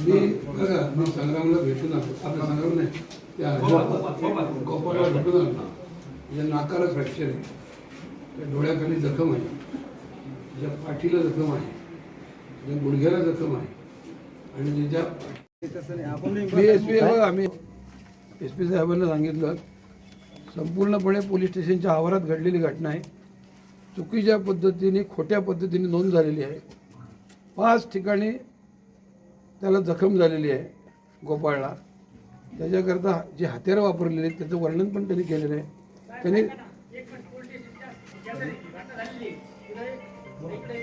मी बघा मग संग्रामला भेटून आलो आपला संग्राम नाही त्या गोपाळला भेटून आलो ना या नाकाला फ्रॅक्चर आहे. त्या डोळ्याखाली जखम आहे. ज्या पाठीला जखम आहे ज्या गुडघ्याला जखम आहे आणि ज्या मी एस पी आम्ही एस पी साहेबांना सांगितलं संपूर्णपणे पोलीस स्टेशनच्या आवारात घडलेली घटना आहे. चुकीच्या पद्धतीने खोट्या पद्धतीने नोंद झालेली आहे. पाच ठिकाणी त्याला जखम झालेली आहे गोपाळला. त्याच्याकरता जे हत्यारं वापरलेले आहेत त्याचं वर्णन पण त्यांनी केलेलं आहे. त्यांनी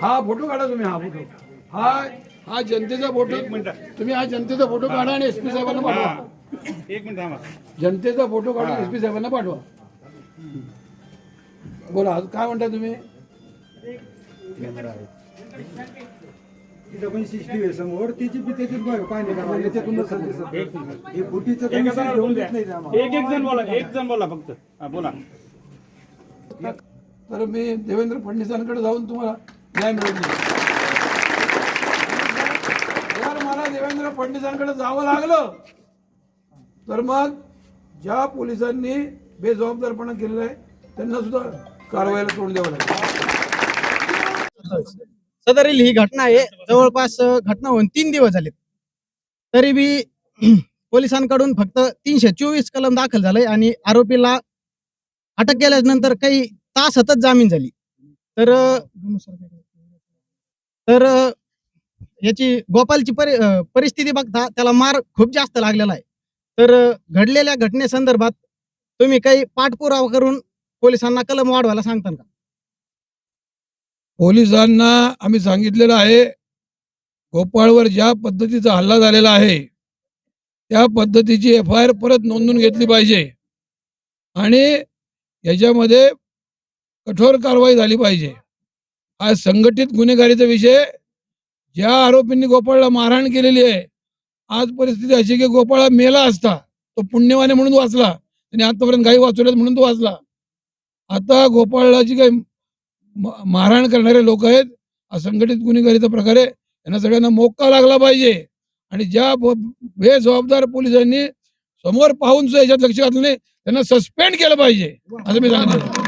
हा फोटो काढा तुम्ही हा फोटो. हा हा जनतेचा फोटो. तुम्ही हा जनतेचा फोटो काढा आणि एस पी साहेबांना पाठवा. एक मिनिट जनतेचा फोटो काढून एस पी साहेबांना पाठवा. बोला आज काय म्हणता तुम्ही? तिथं पण सीसीटीव्ही आहे समोर तिची बी पाणी हे तर विषय घेऊन देत नाही आम्हाला. एक एक जण बोला एक जण बोला फक्त. हा बोला. तर मी देवेंद्र फडणवीसांकडे जाऊन तुम्हाला न्याय मिळवून देईन. जर मला देवेंद्र फडणवीसांकडे जावं लागलं तर मग ज्या पोलिसांनी बेजबाबदारपणा केलेला आहे त्यांना सुद्धा कारवाईला तोंड द्यावं लागेल. सदरील ही घटना आहे. जवळपास घटना होऊन तीन दिवस झालेत. तरी बी पोलिसांकडून फक्त तीनशे चोवीस कलम दाखल झालंय आणि आरोपीला अटक केल्यानंतर काही तास हतच जामीन झाली. तर तर याची गोपालची परि परिस्थिती बघता त्याला मार खूप जास्त लागलेला आहे. तर घडलेल्या घटनेसंदर्भात तुम्ही काही पाठपुरावा करून पोलिसांना कलम वाढवायला सांगता का? पोलिसांना आम्ही सांगितलेलं आहे गोपाळवर ज्या पद्धतीचा हल्ला झालेला आहे त्या पद्धतीची एफ आय आर परत नोंदवून घेतली पाहिजे. आणि याच्यामध्ये कठोर कारवाई झाली पाहिजे. हा संघटित गुन्हेगारीचा विषय ज्या आरोपींनी गोपाळला मारहाण केलेली आहे आज परिस्थिती अशी की गोपाळा मेला असता तो पुण्यवाने म्हणून वाचला त्याने आतापर्यंत काही वाचवल्यात म्हणून तो वाचला. आता गोपाळाची काही मारहाण करणारे लोक आहेत असंघटित गुन्हेगारीचा प्रकारे यांना सगळ्यांना मोक्का लागला पाहिजे. आणि ज्या बेजबाबदार पोलिसांनी समोर पाहून सुद्धा याच्यात लक्ष घातलं नाही त्यांना सस्पेंड केलं पाहिजे. असं मी सांगितलं